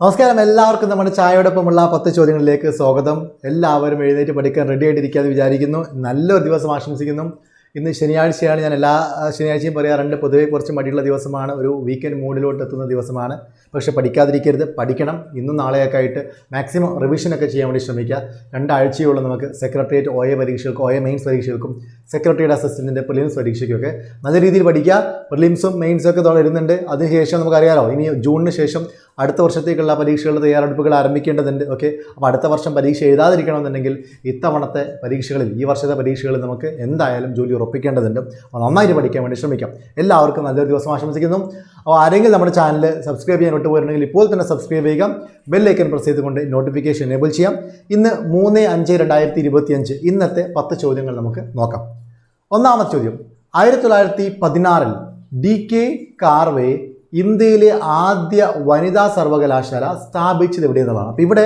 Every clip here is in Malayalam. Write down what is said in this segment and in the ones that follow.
നമസ്കാരം. എല്ലാവർക്കും നമ്മുടെ ചായയോടൊപ്പമുള്ള പത്ത് ചോദ്യങ്ങളിലേക്ക് സ്വാഗതം. എല്ലാവരും എഴുന്നേറ്റ് പഠിക്കാൻ റെഡി ആയിട്ടിരിക്കാന്ന് വിചാരിക്കുന്നു. നല്ലൊരു ദിവസം ആശംസിക്കുന്നു. ഇന്ന് ശനിയാഴ്ചയാണ്. ഞാൻ എല്ലാ ശനിയാഴ്ചയും പറയാറുണ്ട് പൊതുവെ കുറച്ച് മടിയുള്ള ദിവസമാണ്. ഒരു വീക്കെൻഡ് മൂഡിലോട്ട് എത്തുന്ന ദിവസമാണ്. പക്ഷേ പഠിക്കാതിരിക്കരുത്. പഠിക്കണം. ഇന്നും നാളെയൊക്കെ ആയിട്ട് മാക്സിമം റിവിഷനൊക്കെ ചെയ്യാൻ വേണ്ടി ശ്രമിക്കുക. രണ്ടാഴ്ചയോളം നമുക്ക് സെക്രട്ടേറിയറ്റ് ഒ എ പരീക്ഷകൾക്കും ഒ എ മെയിൻസ് പരീക്ഷകൾക്കും സെക്രട്ടറിയുടെ അസിസ്റ്റന്റിന്റെ പ്രിലിംസ് പരീക്ഷയ്ക്കൊക്കെ നല്ല രീതിയിൽ പഠിക്കുക. പ്രിലിംസും മെയിൻസും ഒക്കെ തുടരുന്നുണ്ട് അതിനുശേഷം നമുക്കറിയാമോ ഇനി ജൂണിന് ശേഷം അടുത്ത വർഷത്തേക്കുള്ള പരീക്ഷകളുടെ തയ്യാറെടുപ്പുകൾ ആരംഭിക്കേണ്ടതുണ്ട് ഓക്കെ അപ്പോൾ അടുത്ത വർഷം പരീക്ഷ എഴുതാതിരിക്കണമെന്നുണ്ടെങ്കിൽ ഇത്തവണത്തെ പരീക്ഷകളിൽ ഈ വർഷത്തെ പരീക്ഷകളിൽ നമുക്ക് എന്തായാലും ജോലി ഉറപ്പിക്കേണ്ടതുണ്ട്. അപ്പോൾ നന്നായിട്ട് പഠിക്കാൻ വേണ്ടി ശ്രമിക്കാം. എല്ലാവർക്കും നല്ലൊരു ദിവസം ആശംസിക്കുന്നു. അപ്പോൾ ആരെങ്കിലും നമ്മുടെ ചാനൽ സബ്സ്ക്രൈബ് ചെയ്യാൻ വിട്ടുപോയിട്ടുണ്ടെങ്കിൽ ഇപ്പോൾ തന്നെ സബ്സ്ക്രൈബ് ചെയ്യുക. ബെല്ലൈക്കൻ പ്രസ് ചെയ്തുകൊണ്ട് നോട്ടിഫിക്കേഷൻ എനേബിൾ ചെയ്യാം. ഇന്ന് മൂന്ന് അഞ്ച് രണ്ടായിരത്തി ഇരുപത്തിയഞ്ച് ഇന്നത്തെ പത്ത് ചോദ്യങ്ങൾ നമുക്ക് നോക്കാം. ഒന്നാമത്തെ ചോദ്യം. ആയിരത്തി തൊള്ളായിരത്തി പതിനാറിൽ ഡി കെ കാർവേ ഇന്ത്യയിലെ ആദ്യ വനിതാ സർവകലാശാല സ്ഥാപിച്ചത് എവിടെ എന്നുള്ളതാണ് അപ്പോൾ ഇവിടെ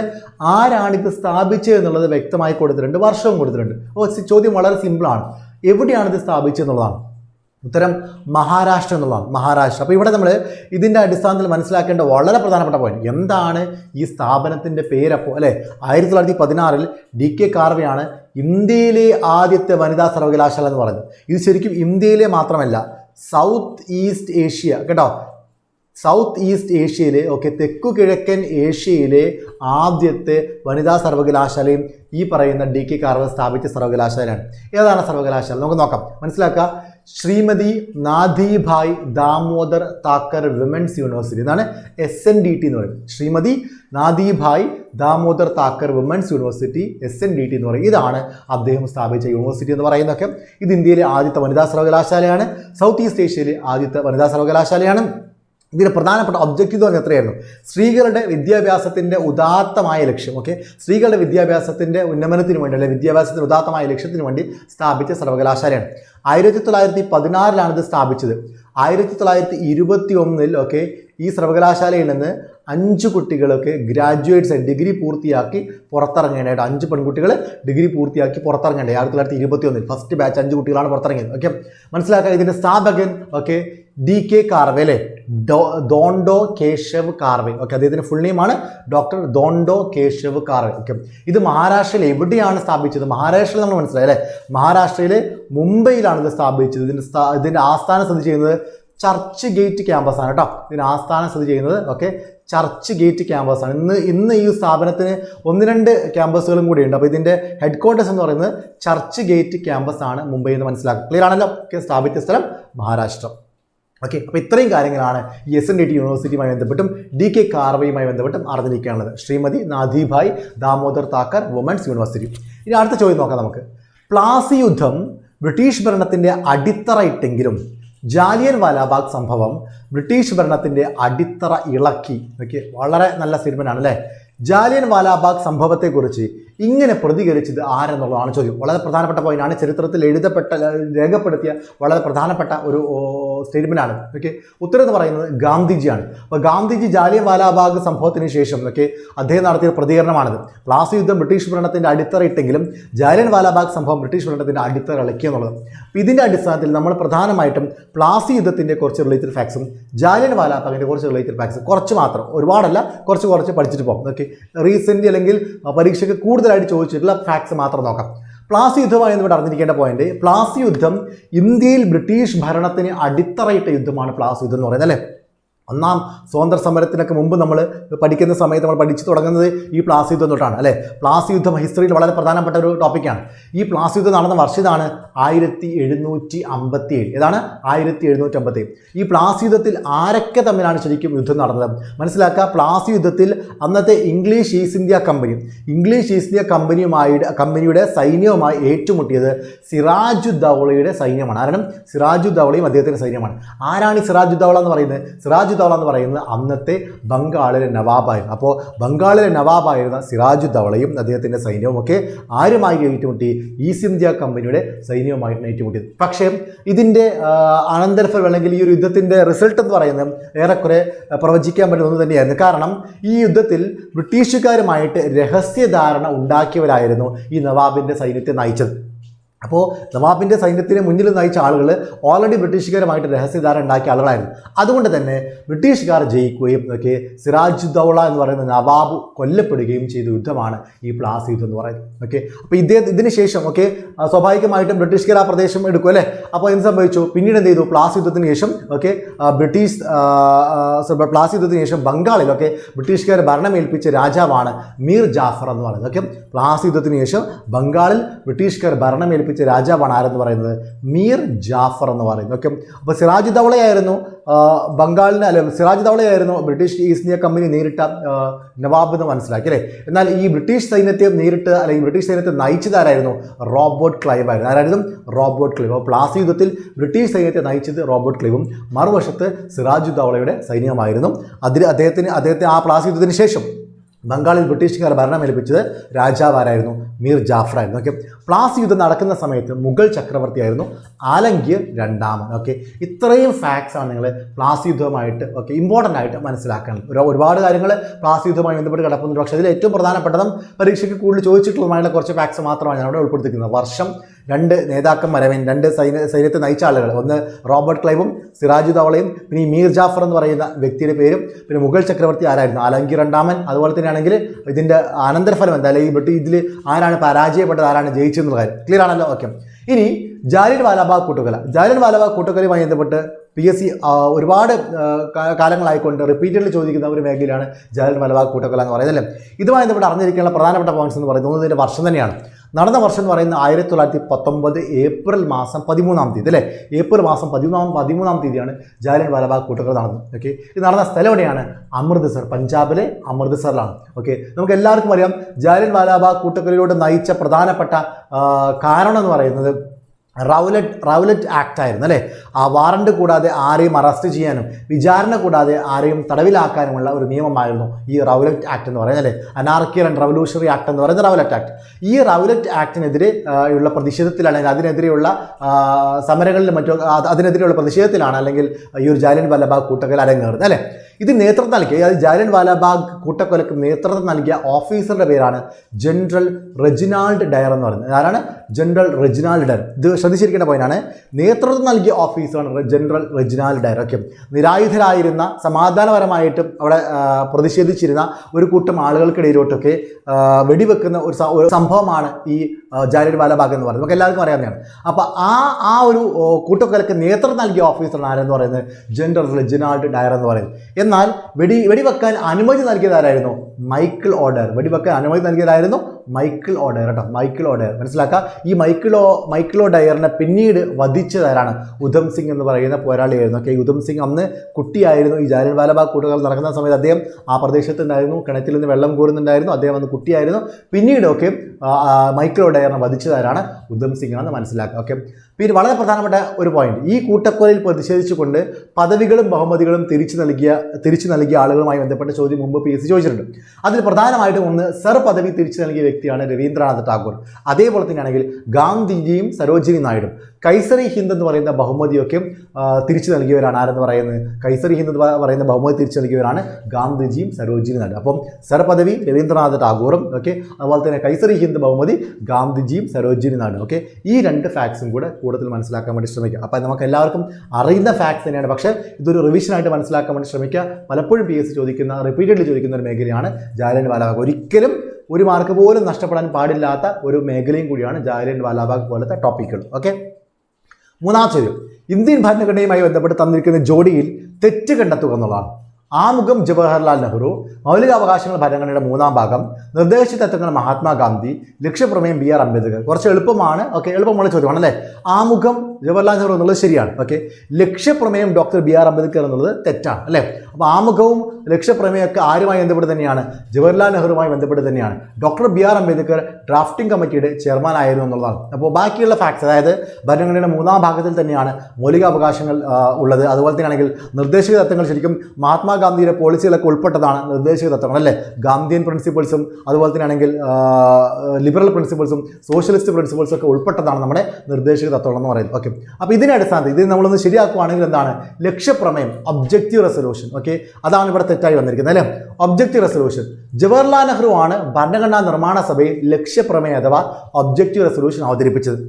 ആരാണിത് സ്ഥാപിച്ചത് എന്നുള്ളത് വ്യക്തമായി കൊടുത്തിട്ടുണ്ട് വർഷവും കൊടുത്തിട്ടുണ്ട്. ഓ ചോദ്യം വളരെ സിമ്പിളാണ് എവിടെയാണിത് സ്ഥാപിച്ചതെന്നുള്ളതാണ് ഉത്തരം മഹാരാഷ്ട്ര എന്നുള്ളതാണ് മഹാരാഷ്ട്ര. അപ്പോൾ ഇവിടെ നമ്മൾ ഇതിന്റെ അടിസ്ഥാനത്തിൽ മനസ്സിലാക്കേണ്ട വളരെ പ്രധാനപ്പെട്ട പോയിന്റ് എന്താണ് ഈ സ്ഥാപനത്തിന്റെ പേരപ്പോൾ അല്ലേ? ആയിരത്തി തൊള്ളായിരത്തി പതിനാറിൽ ഡി കെ കാർവെയാണ് ഇന്ത്യയിലെ ആദ്യത്തെ വനിതാ സർവകലാശാല എന്ന് പറഞ്ഞത് ഇത് ശരിക്കും ഇന്ത്യയിലെ മാത്രമല്ല സൗത്ത് ഈസ്റ്റ് ഏഷ്യ കേട്ടോ സൗത്ത് ഈസ്റ്റ് ഏഷ്യയിലെ ഓക്കെ തെക്കു കിഴക്കൻ ഏഷ്യയിലെ ആദ്യത്തെ വനിതാ സർവകലാശാലയും ഈ പറയുന്ന ഡി കെ കാർവൽ സ്ഥാപിച്ച സർവകലാശാലയാണ്. ഏതാണ് സർവകലാശാല? നമുക്ക് നോക്കാം. മനസ്സിലാക്കുക. ശ്രീമതി നാദിഭായ് ദാമോദർ താക്കർ വിമൻസ് യൂണിവേഴ്സിറ്റി എന്നാണ് എസ് എൻ ഡി ടി എന്ന് പറയുന്നത്. Shrimati Nathibai Damodar Thakkar women's university S N D T എന്ന് പറയും. ഇതാണ് അദ്ദേഹം സ്ഥാപിച്ച യൂണിവേഴ്സിറ്റി എന്ന് പറയുന്നതൊക്കെ. ഇത് ഇന്ത്യയിലെ ആദ്യത്തെ വനിതാ സർവകലാശാലയാണ്. സൗത്ത് ഈസ്റ്റ് ഏഷ്യയിലെ ആദ്യത്തെ വനിതാ സർവകലാശാലയാണ്. ഇതിന് പ്രധാനപ്പെട്ട ഒബ്ജക്റ്റീവ് എന്ന് പറഞ്ഞാൽ എത്രയായിരുന്നു? സ്ത്രീകളുടെ വിദ്യാഭ്യാസത്തിന്റെ ഉദാത്തമായ ലക്ഷ്യം ഓക്കെ സ്ത്രീകളുടെ വിദ്യാഭ്യാസത്തിന്റെ ഉന്നമനത്തിന് വേണ്ടി അല്ലെങ്കിൽ വിദ്യാഭ്യാസത്തിന്റെ ഉദാത്തമായ ലക്ഷ്യത്തിന് വേണ്ടി സ്ഥാപിച്ച സർവകലാശാലയാണ്. ആയിരത്തി തൊള്ളായിരത്തി പതിനാറിലാണ് ഇത് സ്ഥാപിച്ചത്. ആയിരത്തി തൊള്ളായിരത്തി ഇരുപത്തി ഒന്നിൽ ഓക്കെ ഈ സർവകലാശാലയിൽ നിന്ന് അഞ്ച് കുട്ടികളൊക്കെ ഗ്രാജുവേറ്റ്സ് ഡിഗ്രി പൂർത്തിയാക്കി പുറത്തിറങ്ങേണ്ടതായിട്ട് അഞ്ച് പെൺകുട്ടികൾ ഡിഗ്രി പൂർത്തിയാക്കി പുറത്തിറങ്ങേണ്ടത് ആയിരത്തി തൊള്ളായിരത്തി ഇരുപത്തി ഒന്നിൽ ഫസ്റ്റ് ബാച്ച് അഞ്ച് കുട്ടികളാണ് പുറത്തിറങ്ങിയത് ഓക്കെ മനസ്സിലാക്കുക ഇതിന്റെ സ്ഥാപകൻ ഓക്കെ ഡി കെ കാർവെ അല്ലേ? ദോണ്ടോ കേശവ് കാർവെ. ഓക്കെ അദ്ദേഹത്തിന്റെ ഫുൾ നെയിമാണ് ഡോക്ടർ ദോണ്ടോ കേശവ് കാർവെ. ഓക്കെ ഇത് മഹാരാഷ്ട്രയിൽ എവിടെയാണ് സ്ഥാപിച്ചത്? മഹാരാഷ്ട്രയിൽ നമ്മൾ മനസ്സിലായി അല്ലേ? മഹാരാഷ്ട്രയിലെ മുംബൈയിലാണ് ഇത് സ്ഥാപിച്ചത്. ഇതിന്റെ ഇതിന്റെ ആസ്ഥാനം സ്ഥിതി ചെയ്യുന്നത് ചർച്ച് ഗേറ്റ് ക്യാമ്പസ് ആണ് കേട്ടോ. ഇതിന് ആസ്ഥാനം സ്ഥിതി ചെയ്യുന്നത് ഓക്കെ ചർച്ച് ഗേറ്റ് ക്യാമ്പസ് ആണ്. ഇന്ന് ഇന്ന് ഈ സ്ഥാപനത്തിന് ഒന്ന് രണ്ട് ക്യാമ്പസുകളും കൂടിയുണ്ട് അപ്പോൾ ഇതിന്റെ ഹെഡ് ക്വാർട്ടേഴ്സ് എന്ന് പറയുന്നത് ചർച്ച് ഗേറ്റ് ക്യാമ്പസ് ആണ് മുംബൈ എന്ന് മനസ്സിലാക്കുക. ക്ലിയർ ആണല്ലോ? ഓക്കെ സ്ഥാപിച്ച സ്ഥലം മഹാരാഷ്ട്ര. ഓക്കെ അപ്പോൾ ഇത്രയും കാര്യങ്ങളാണ് എസ് എൻ ഡി ടി യൂണിവേഴ്സിറ്റിയുമായി ബന്ധപ്പെട്ടും ഡി കെ കാർവയുമായി ബന്ധപ്പെട്ടും അറിഞ്ഞിരിക്കാനുള്ളത്. ശ്രീമതി നാദിഭായ് ദാമോദർ താക്കർ വുമൻസ് യൂണിവേഴ്സിറ്റി ഇനി അടുത്ത ചോദ്യം നോക്കാം നമുക്ക്. പ്ലാസി യുദ്ധം ബ്രിട്ടീഷ് ഭരണത്തിന്റെ അടിത്തറ ഇട്ടെങ്കിലും ജാലിയൻ വാലാബാഗ് സംഭവം ബ്രിട്ടീഷ് ഭരണത്തിന്റെ അടിത്തറ ഇളക്കി. ഓക്കെ വളരെ നല്ല ആണ് അല്ലേ ജാലിയൻ വാലാബാഗ് സംഭവത്തെക്കുറിച്ച് ഇങ്ങനെ പ്രതികരിച്ചത് ആരെന്നുള്ളതാണ് ചോദ്യം. വളരെ പ്രധാനപ്പെട്ട പോയിന്റാണ് ചരിത്രത്തിൽ എഴുതപ്പെട്ട രേഖപ്പെടുത്തിയ വളരെ പ്രധാനപ്പെട്ട ഒരു സ്റ്റേറ്റ്മെന്റ് ആണ്. ഓക്കെ ഉത്തരം എന്ന് പറയുന്നത് ഗാന്ധിജിയാണ്. അപ്പോൾ ഗാന്ധിജി ജാലിയൻ വാലാബാഗ് സംഭവത്തിന് ശേഷം ഓക്കെ അദ്ദേഹം നടത്തിയ പ്രതികരണമാണിത്. പ്ലാസി യുദ്ധം ബ്രിട്ടീഷ് ഭരണത്തിന്റെ അടിത്തറയിട്ടെങ്കിലും ജാലിയൻ വാലാബാഗ് സംഭവം ബ്രിട്ടീഷ് ഭരണത്തിന്റെ അടിത്തറ ഇളക്കി എന്നുള്ളത്. അപ്പോൾ ഇതിന്റെ അടിസ്ഥാനത്തിൽ നമ്മൾ പ്രധാനമായിട്ടും പ്ലാസി യുദ്ധത്തിന്റെ കുറച്ച് റിലേറ്റഡ് ഫാക്ട്സും ജാലിയൻ വാലാബാഗിന്റെ കുറച്ച് റിലേറ്റഡ് ഫാക്ട്സും കുറച്ച് മാത്രം. ഒരുപാടല്ല കുറച്ച് കുറച്ച് പഠിച്ചിട്ട് പോകും. ഓക്കെ റീസെന്റ് അല്ലെങ്കിൽ പരീക്ഷയ്ക്ക് പരീക്ഷയ്ക്ക് കൂടുതലായിട്ട് ചോദിച്ചിട്ടുള്ള ഫാക്ട്സ് മാത്രം നോക്കാം. പ്ലാസി യുദ്ധമായി ഇവിടെ അറിഞ്ഞിരിക്കേണ്ട പോയിന്റ് പ്ലാസി യുദ്ധം ഇന്ത്യയിൽ ബ്രിട്ടീഷ് ഭരണത്തിന് അടിത്തറയിട്ട യുദ്ധമാണ് പ്ലാസി യുദ്ധം എന്ന് പറയുന്നത് അല്ലേ? ഒന്നാം സ്വാതന്ത്ര്യ സമരത്തിനൊക്കെ മുമ്പ് നമ്മൾ പഠിക്കുന്ന സമയത്ത് നമ്മൾ പഠിച്ചു തുടങ്ങുന്നത് ഈ പ്ലാസി യുദ്ധം തൊട്ടാണ് അല്ലേ? പ്ലാസി യുദ്ധം ഹിസ്റ്ററിയിൽ വളരെ പ്രധാനപ്പെട്ട ഒരു ടോപ്പിക്കാണ് ഈ പ്ലാസി യുദ്ധം നടന്ന വർഷം ഇതാണ് ആയിരത്തി എഴുന്നൂറ്റി അമ്പത്തി ഏഴ് ഏതാണ്? ആയിരത്തി എഴുന്നൂറ്റി അമ്പത്തി ഈ പ്ലാസി യുദ്ധത്തിൽ ആരൊക്കെ തമ്മിലാണ് ശരിക്കും യുദ്ധം നടന്നത്? മനസ്സിലാക്കുക പ്ലാസി യുദ്ധത്തിൽ അന്നത്തെ English East India company English East India കമ്പനിയുമായി കമ്പനിയുടെ സൈന്യവുമായി ഏറ്റുമുട്ടിയത് സിറാജു ദൗളയുടെ സൈന്യമാണ്. കാരണം സിറാജു ദൗളയും അദ്ദേഹത്തിന്റെ സൈന്യമാണ്. ആരാണ് ഈ ദൗള എന്ന് പറയുന്നത്? സിറാജുദ്ദൗള എന്ന് പറയുന്നത് അന്നത്തെ ബംഗാളിലെ നവാബായിരുന്നു. അപ്പോൾ ബംഗാളിലെ നവാബായിരുന്ന സിറാജുദ്ദൗളയും അദ്ദേഹത്തിന്റെ സൈന്യവും ഒക്കെ ആരുമായി ഏറ്റുമുട്ടി? ഈസ്റ്റ് ഇന്ത്യ കമ്പനിയുടെ സൈന്യവുമായിട്ടാണ് ഏറ്റുമുട്ടിയത്. പക്ഷേ ഇതിന്റെ അനന്തരഫലം അല്ലെങ്കിൽ ഈ ഒരു യുദ്ധത്തിന്റെ റിസൾട്ട് എന്ന് പറയുന്നത് ഏറെക്കുറെ പ്രവചിക്കാൻ പറ്റുന്ന ഒന്ന് തന്നെയായിരുന്നു. കാരണം ഈ യുദ്ധത്തിൽ ബ്രിട്ടീഷുകാരുമായിട്ട് രഹസ്യധാരണ ഉണ്ടാക്കിയവരായിരുന്നു ഈ നവാബിന്റെ സൈന്യത്തെ നയിച്ചത്. അപ്പോൾ നവാബിന്റെ സൈന്യത്തിന് മുന്നിൽ നയിച്ച ആളുകൾ ഓൾറെഡി ബ്രിട്ടീഷുകാരുമായിട്ട് രഹസ്യധാര ഉണ്ടാക്കിയ ആളുകളായിരുന്നു. അതുകൊണ്ട് തന്നെ ബ്രിട്ടീഷുകാർ ജയിക്കുകയും ഒക്കെ സിറാജ് ദൗള എന്ന് പറയുന്ന നവാബ് കൊല്ലപ്പെടുകയും ചെയ്ത യുദ്ധമാണ് ഈ പ്ലാസി യുദ്ധം എന്ന് പറയുന്നത്. ഓക്കെ? അപ്പോൾ ഇദ്ദേഹം ഇതിന് ശേഷം ഓക്കെ? സ്വാഭാവികമായിട്ടും ബ്രിട്ടീഷുകാർ ആ പ്രദേശം എടുക്കും അല്ലേ? അപ്പോൾ എന്ത് സംഭവിച്ചു? പിന്നീട് എന്ത് ചെയ്തു? പ്ലാസി യുദ്ധത്തിന് ശേഷം ഓക്കെ? ബ്രിട്ടീഷ് പ്ലാസി യുദ്ധത്തിന് ശേഷം ബംഗാളിലൊക്കെ ബ്രിട്ടീഷുകാർ ഭരണമേൽപ്പിച്ച രാജാവാണ് മീർ ജാഫർ എന്ന് പറയുന്നത്. ഓക്കെ? പ്ലാസി യുദ്ധത്തിന് ശേഷം ബംഗാളിൽ ബ്രിട്ടീഷുകാർ ഭരണമേൽപ്പിച്ച രാജാവാണ് ആരെന്ന് പറയുന്നത്? മീർ ജാഫർ എന്ന് പറയുന്നത് ഓക്കെ അപ്പോൾ സിറാജ് ദൗളയായിരുന്നു. ആ, ബംഗാളിന് അല്ലെ സിറാജ് ദൗളയായിരുന്നു ബ്രിട്ടീഷ് ഈസ്റ്റ് ഇന്ത്യ കമ്പനി നേരിട്ട നവാബ് എന്ന് മനസ്സിലാക്കി അല്ലേ? എന്നാൽ ഈ ബ്രിട്ടീഷ് സൈന്യത്തെ നേരിട്ട് അല്ലെങ്കിൽ ബ്രിട്ടീഷ് സൈന്യത്തെ നയിച്ചതാരായിരുന്നു? റോബോട്ട് ക്ലൈവ് ആയിരുന്നു. ആരായിരുന്നു? Robert Clive. അപ്പോൾ പ്ലാസി യുദ്ധത്തിൽ ബ്രിട്ടീഷ് സൈന്യത്തെ നയിച്ചത് റോബോട്ട് ക്ലൈവും. മറുവശത്ത് സിറാജ് ദൗളയുടെ സൈന്യമായിരുന്നു അതിൽ അദ്ദേഹത്തിന് അദ്ദേഹത്തെ ആ പ്ലാസി യുദ്ധത്തിന് ശേഷം ബംഗാളിൽ ബ്രിട്ടീഷുകാർ ഭരണമേൽപ്പിച്ചത് രാജാവാരായിരുന്നു മീർ ജാഫറായിരുന്നു ഓക്കെ പ്ലാസി യുദ്ധം നടക്കുന്ന സമയത്ത് മുഗൾ ചക്രവർത്തിയായിരുന്നു ആലംഗീർ രണ്ടാമൻ ഓക്കെ ഇത്രയും ഫാക്ട്സ് ആണ് നിങ്ങൾ പ്ലാസി യുദ്ധവുമായിട്ട് ഓക്കെ ഇമ്പോർട്ടന്റ് ആയിട്ട് മനസ്സിലാക്കണം ഒരു ഒരുപാട് കാര്യങ്ങൾ പ്ലാസി യുദ്ധവുമായി ബന്ധപ്പെട്ട് കിടക്കുന്നുണ്ട് പക്ഷേ അതിൽ ഏറ്റവും പ്രധാനപ്പെട്ടതും പരീക്ഷയ്ക്ക് കൂടുതൽ ചോദിച്ചിട്ടുള്ളതുമായുള്ള കുറച്ച് ഫാക്ട്സ് മാത്രമാണ് ഞാൻ ഉൾപ്പെടുത്തിക്കുന്നത് വർഷം രണ്ട് നേതാക്കന്മാർ മീൻ രണ്ട് സൈന്യ സൈന്യത്തെ നയിച്ച ആളുകൾ. ഒന്ന് റോബർട്ട് ക്ലൈവും സിറാജു ദൗളയും പിന്നെ മീർ ജാഫർ എന്ന് പറയുന്ന വ്യക്തിയുടെ പേരും പിന്നെ മുഗൾ ചക്രവർത്തി ആരായിരുന്നു? ആലങ്കി രണ്ടാമൻ അതുപോലെ തന്നെയാണെങ്കിൽ ഇതിന്റെ അനന്തരഫലം എന്താ? അല്ലെങ്കിൽ ബട്ട് ഇതിൽ ആരാണ് പരാജയപ്പെട്ടത് ആരാണ് ജയിച്ചതെന്നുള്ള കാര്യം. ക്ലിയർ ആണല്ലോ? ഓക്കെ ഇനി ജാലിയൻ വാലാബാഗ് കൂട്ടുകല. ജാലിയൻ വാലാബാഗ് കൂട്ടുകലയുമായി ബന്ധപ്പെട്ട് പി എസ് സി ഒരുപാട് കാലങ്ങളായിക്കൊണ്ട് റിപ്പീറ്റഡ്ലി ചോദിക്കുന്ന ഒരു മേഖലയാണ് ജാലിയൻ വാലാബാഗ് കൂട്ടുകല എന്ന് പറയുന്നത് അല്ലേ? ഇതുമായി ബന്ധപ്പെട്ട് അറിഞ്ഞിരിക്കാനുള്ള പ്രധാനപ്പെട്ട പോയിന്റ്സ് എന്ന് പറയുന്നത് ഇതിന്റെ വർഷം തന്നെയാണ്. നടന്ന വർഷം എന്ന് പറയുന്നത് ആയിരത്തി തൊള്ളായിരത്തി പത്തൊമ്പത് ഏപ്രിൽ മാസം പതിമൂന്നാം തീയതി അല്ലേ? ഏപ്രിൽ മാസം പതിമൂന്നാം പതിമൂന്നാം തീയതിയാണ് ജാലിയൻ വാലാബാഗ് കൂട്ടുകൾ നടന്നത് ഓക്കെ ഇത് നടന്ന സ്ഥലം എവിടെയാണ്? അമൃത്സർ പഞ്ചാബിലെ അമൃത്സറിലാണ് ഓക്കെ നമുക്ക് എല്ലാവർക്കും അറിയാം ജാലിയൻ വാലാബാഗ് കൂട്ടുകളിലൂടെ നയിച്ച പ്രധാനപ്പെട്ട കാരണം എന്ന് പറയുന്നത് റൗലറ്റ് റൗലറ്റ് ആക്ട് ആയിരുന്നു അല്ലേ? ആ വാറണ്ട് കൂടാതെ ആരെയും അറസ്റ്റ് ചെയ്യാനും വിചാരണ കൂടാതെ ആരെയും തടവിലാക്കാനുമുള്ള ഒരു നിയമമായിരുന്നു ഈ റൗലറ്റ് ആക്ട് എന്ന് പറയുന്നത് അല്ലേ? അനാർക്കിയൽ ആൻഡ് റവല്യൂഷണറി ആക്ട് എന്ന് പറയുന്ന റൗലറ്റ് ആക്ട് ഈ റൗലറ്റ് ആക്ടിനെതിരെ ഉള്ള പ്രതിഷേധത്തിലാണ് അല്ലെങ്കിൽ അതിനെതിരെയുള്ള സമരങ്ങളിലും മറ്റോ അതിനെതിരെയുള്ള പ്രതിഷേധത്തിലാണ് അല്ലെങ്കിൽ ഈ ഒരു ജാലിയൻ വല്ലഭ കൂട്ടക്കൊല അരങ്ങേറുന്നത് അല്ലേ? ഇത് നേതൃത്വം നൽകിയ അതായത് ജാലിയൻ വാലാബാഗ് കൂട്ടക്കൊലക്ക് നേതൃത്വം നൽകിയ ഓഫീസറുടെ പേരാണ് ജനറൽ റെജിനാൾഡ് ഡയർ എന്ന് പറയുന്നത്. ആരാണ്? General Reginald Dyer. ഇത് ശ്രദ്ധിച്ചിരിക്കേണ്ട പോയിന്റാണ് നേതൃത്വം നൽകിയ ഓഫീസറാണ് ജനറൽ റെജിനാൾഡ് ഡയർ. ഒക്കെ നിരായുധരായിരുന്ന സമാധാനപരമായിട്ടും അവിടെ പ്രതിഷേധിച്ചിരുന്ന ഒരു കൂട്ടം ആളുകൾക്കിടയിലോട്ടൊക്കെ വെടിവെക്കുന്ന ഒരു സംഭവമാണ് ഈ ജാലൻ വാലാബാഗ് എന്ന് പറയുന്നത്. നമുക്ക് എല്ലാവർക്കും അറിയാവുന്നതാണ് അപ്പോൾ ആ ആ ഒരു കൂട്ടക്കൊലക്ക് നേതൃത്വം നൽകിയ ഓഫീസറാണ് ആരെന്ന് പറയുന്നത്? ജനറൽ റെജിനാൾഡ് ഡയർ എന്ന് പറയുന്നത്. എന്നാൽ വെടി വെടിവെക്കാൻ അനുമതി നൽകിയതാരായിരുന്നു? Michael O'Dwyer. വെടിവെക്കാൻ അനുമതി നൽകിയതായിരുന്നു മൈക്കിൾ ഓഡയർ കേട്ടോ. Michael O'Dwyer. മനസ്സിലാക്കുക ഈ മൈക്കിൾ ഓ മൈക്കിൾ ഓഡയറിനെ പിന്നീട് വധിച്ചതാരാണ്? ഉധം സിംഗ് എന്ന് പറയുന്ന പോരാളിയായിരുന്നു. ഓക്കെ ഉധം സിംഗ് അന്ന് കുട്ടിയായിരുന്നു. ഈ ജാലിയൻ വാലബാഗ് കൂട്ടുകൾ നടക്കുന്ന സമയത്ത് അദ്ദേഹം ആ പ്രദേശത്തുണ്ടായിരുന്നു. കിണറ്റിൽ നിന്ന് വെള്ളം കോരുന്നുണ്ടായിരുന്നു. അദ്ദേഹം അന്ന് കുട്ടിയായിരുന്നു. പിന്നീട് ഓക്കെ മൈക്കിൾ ഓഡയറിനെ വധിച്ചതാരാണ്? ഉധം സിംഗ് എന്ന് മനസ്സിലാക്കുക ഓക്കെ പിന്നെ വളരെ പ്രധാനപ്പെട്ട ഒരു പോയിന്റ് ഈ കൂട്ടക്കൊലയിൽ പ്രതിഷേധിച്ചുകൊണ്ട് പദവികളും ബഹുമതികളും തിരിച്ചു നൽകിയ തിരിച്ചു നൽകിയ ആളുകളുമായി ബന്ധപ്പെട്ട ചോദ്യം മുമ്പ് പി എസ് സി ചോദിച്ചിട്ടുണ്ട്. അതിൽ പ്രധാനമായിട്ടും ഒന്ന് സർ പദവി തിരിച്ചു നൽകിയ വ്യക്തിയാണ് രവീന്ദ്രനാഥ് ടാഗോർ. അതേപോലെ തന്നെയാണെങ്കിൽ ഗാന്ധിജിയും സരോജിനി നായിഡും. കൈസറി ഹിന്ദ് എന്ന് പറയുന്ന ബഹുമതിയൊക്കെ തിരിച്ചു നൽകിയവരാണ്. ആരെന്ന് പറയുന്നത്? കൈസറി ഹിന്ദ് എന്ന് പറയുന്ന ബഹുമതി തിരിച്ചു നൽകിയവരാണ് ഗാന്ധിജിയും സരോജിനി നായിഡും. അപ്പം സർ പദവി രവീന്ദ്രനാഥ് ടാഗോറും ഓക്കെ അതുപോലെ തന്നെ കൈസറി ഹിന്ദ് ബഹുമതി ഗാന്ധിജിയും സരോജിനി നായിഡും ഓക്കെ ഈ രണ്ട് ഫാക്ട്സും കൂടെ കൂടുതൽ മനസ്സിലാക്കാൻ വേണ്ടി ശ്രമിക്കുക. അപ്പോൾ നമുക്ക് എല്ലാവർക്കും അറിയുന്ന ഫാക്ട്സ് തന്നെയാണ്. പക്ഷേ ഇതൊരു റിവിഷനായിട്ട് മനസ്സിലാക്കാൻ വേണ്ടി ശ്രമിക്കുക. പലപ്പോഴും പി എസ് ചോദിക്കുന്ന റിപ്പീറ്റഡ്ലി ചോദിക്കുന്ന ഒരു മേഖലയാണ് ജാലിയൻ വാലാബാഗ് ഒരിക്കലും ഒരു മാർക്ക് പോലും നഷ്ടപ്പെടാൻ പാടില്ലാത്ത ഒരു മേഖലയും കൂടിയാണ് ജാലിയൻ വാലാബാഗ് പോലത്തെ ടോപ്പിക്കുകൾ ഓക്കെ മൂന്നാമത്തെ ചോദ്യം ഇന്ത്യൻ ഭരണഘടനയുമായി ബന്ധപ്പെട്ട് തന്നിരിക്കുന്ന ജോഡിയിൽ തെറ്റ് കണ്ടെത്തുക എന്നുള്ളതാണ്. ആമുഖം ജവഹർലാൽ നെഹ്റു മൗലികാവകാശങ്ങൾ ഭരണഘടനയുടെ മൂന്നാം ഭാഗം നിർദ്ദേശ തത്വങ്ങൾ മഹാത്മാഗാന്ധി ലക്ഷ്യപ്രമേയം ബി ആർ അംബേദ്കർ. കുറച്ച് എളുപ്പമാണ്. ഓക്കെ എളുപ്പമുള്ള ചോദ്യമാണ് അല്ലേ? ആമുഖം ജവഹർലാൽ നെഹ്റു എന്നുള്ളത് ശരിയാണ്. ഓക്കെ ലക്ഷ്യപ്രമേയം ഡോക്ടർ ബി ആർ അംബേദ്കർ എന്നുള്ളത് തെറ്റാണ്. അല്ലേ? അപ്പോൾ ആമുഖവും ലക്ഷ്യപ്രമേയമൊക്കെ ആരുമായി ബന്ധപ്പെട്ട് തന്നെയാണ്? ജവഹർലാൽ നെഹ്റുമായി ബന്ധപ്പെട്ട് തന്നെയാണ്. Doctor B R Ambedkar drafting കമ്മിറ്റിയുടെ ചെയർമാൻ ആയിരുന്നു എന്നുള്ളതാണ്. അപ്പോൾ ബാക്കിയുള്ള ഫാക്ട്സ് അതായത് ഭരണഘടനയുടെ മൂന്നാം ഭാഗത്തിൽ തന്നെയാണ് മൗലികാവകാശങ്ങൾ ഉള്ളത്. അതുപോലെ തന്നെയാണെങ്കിൽ നിർദ്ദേശിക തത്വങ്ങൾ ശരിക്കും മഹാത്മാഗാന്ധിയുടെ പോളിസികളൊക്കെ ഉൾപ്പെട്ടതാണ് നിർദ്ദേശിക തത്വങ്ങൾ അല്ലേ? ഗാന്ധിയൻ പ്രിൻസിപ്പിൾസും അതുപോലെ തന്നെയാണെങ്കിൽ ലിബറൽ പ്രിൻസിപ്പിൾസും സോഷ്യലിസ്റ്റ് പ്രിൻസിപ്പിൾസും ഒക്കെ ഉൾപ്പെട്ടതാണ് നമ്മുടെ നിർദ്ദേശിക തത്വങ്ങൾ എന്ന് പറയുന്നത്. ഓക്കെ അപ്പോൾ ഇതിനെ അടിസ്ഥാനത്തിൽ ഇത് നമ്മളൊന്ന് ശരിയാക്കുകയാണെങ്കിൽ എന്താണ്? ലക്ഷ്യപ്രമേയം ഒബ്ജക്റ്റീവ് റെസൊല്യൂഷൻ ഓക്കെ അതാണ് ഇവിടെ തെറ്റായി വന്നിരിക്കുന്നത് അല്ലേ? ഒബ്ജക്റ്റീവ് റെസൊല്യൂഷൻ ജവഹർലാൽ നെഹ്റു ആണ് ഭരണഘടനാ നിർമ്മാണ സഭയിൽ ലക്ഷ്യപ്രമേയം അഥവാ ഒബ്ജക്റ്റീവ് റെസൊല്യൂഷൻ അവതരിപ്പിച്ചത്.